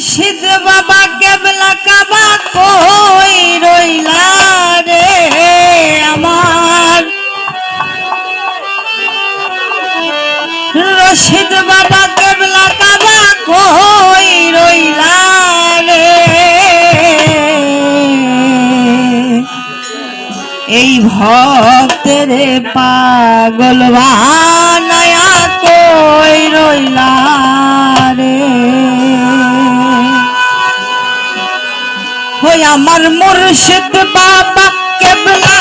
সিদ্ধ বাবা কেবলা কাবা কই রইলা রে আমার? রশিদ বাবা কেবলা কাবা কই রইলা রে? এই ভক্তের পাগল বানায়া কই ওই আমার মুর্শিদ বাবা কেবলা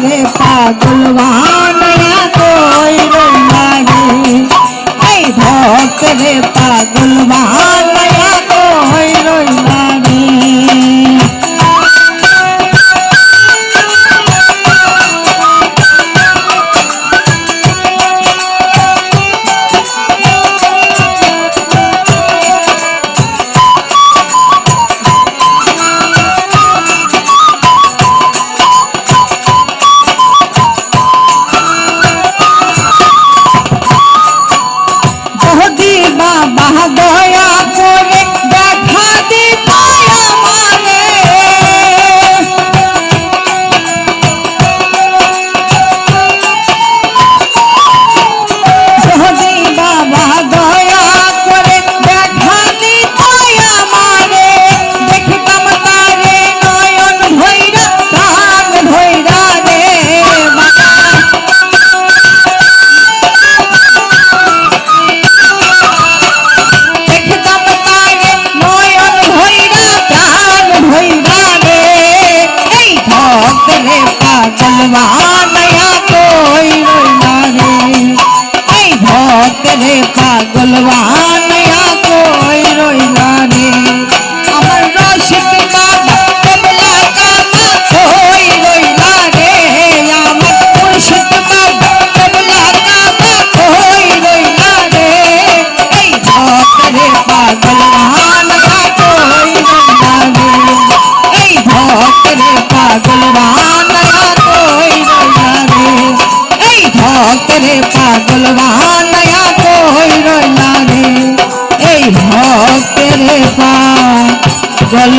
লাগে পাগল বানায়া কইর লাগে এই ভক্ত রে পাগল bye. পাগল বানায়া কই রইলা রে এই ভক্তের পাগল